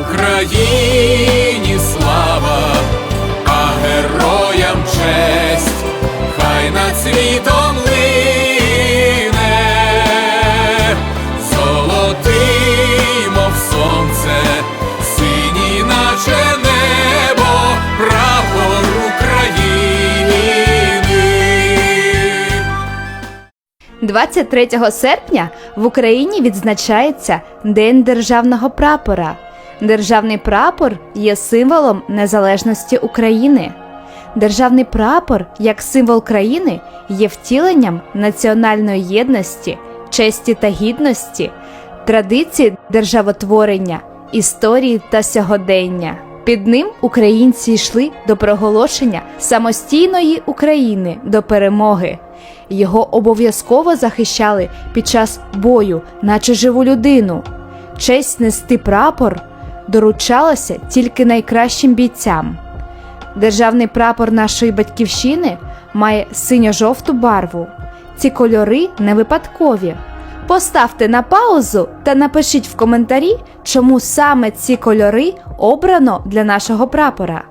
Україні слава, а героям честь, хай над світом лине, золотий, мов сонце, синій, наче небо, прапор України. 23 серпня в Україні відзначається День державного прапора. Державний прапор є символом незалежності України. Державний прапор, як символ країни, є втіленням національної єдності, честі та гідності, традиції державотворення, історії та сьогодення. Під ним українці йшли до проголошення самостійної України до перемоги. Його обов'язково захищали під час бою, наче живу людину. Честь нести прапор доручалася тільки найкращим бійцям. Державний прапор нашої батьківщини має синьо-жовту барву. Ці кольори не випадкові. Поставте на паузу та напишіть в коментарі, чому саме ці кольори обрано для нашого прапора.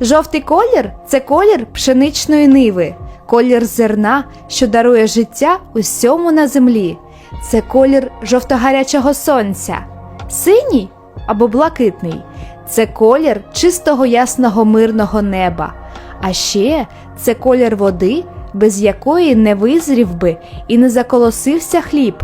Жовтий колір це колір пшеничної ниви, колір зерна, що дарує життя усьому на землі. Це колір жовтогарячого сонця. Синій або блакитний це колір чистого ясного мирного неба. А ще це колір води, без якої не визрів би і не заколосився хліб.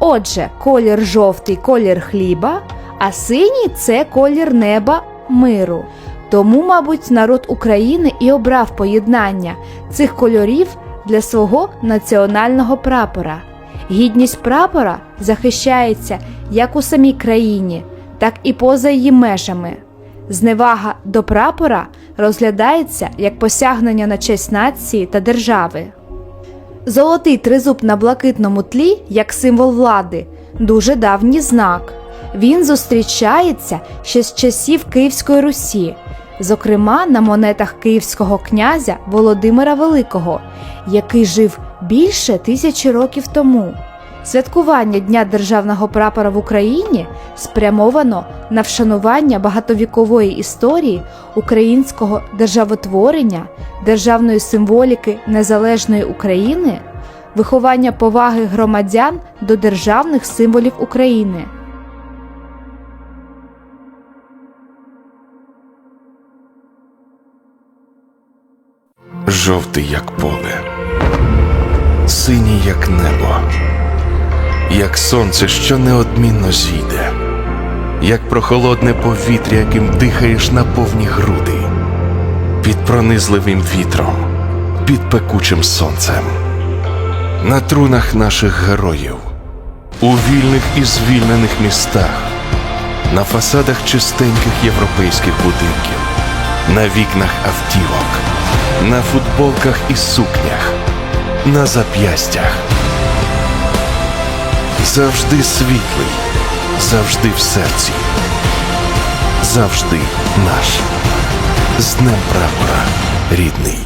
Отже, колір жовтий колір хліба, а синій це колір неба миру. Тому, мабуть, народ України і обрав поєднання цих кольорів для свого національного прапора. Гідність прапора захищається як у самій країні, так і поза її межами. Зневага до прапора розглядається як посягнення на честь нації та держави. Золотий тризуб на блакитному тлі як символ влади дуже давній знак. Він зустрічається ще з часів Київської Русі, зокрема на монетах київського князя Володимира Великого, який жив більше тисячі років тому. Святкування Дня державного прапора в Україні спрямовано на вшанування багатовікової історії українського державотворення, державної символіки незалежної України, виховання поваги громадян до державних символів України. Жовтий, як поле, синій, як небо, як сонце, що неодмінно зійде, як прохолодне повітря, яким дихаєш на повні груди, під пронизливим вітром, під пекучим сонцем, на трунах наших героїв, у вільних і звільнених містах, на фасадах чистеньких європейських будинків, на вікнах автівок, на футболках і сукнях, на зап'ястях. Завжди світлий, завжди в серці, завжди наш. З Днем прапора, рідний.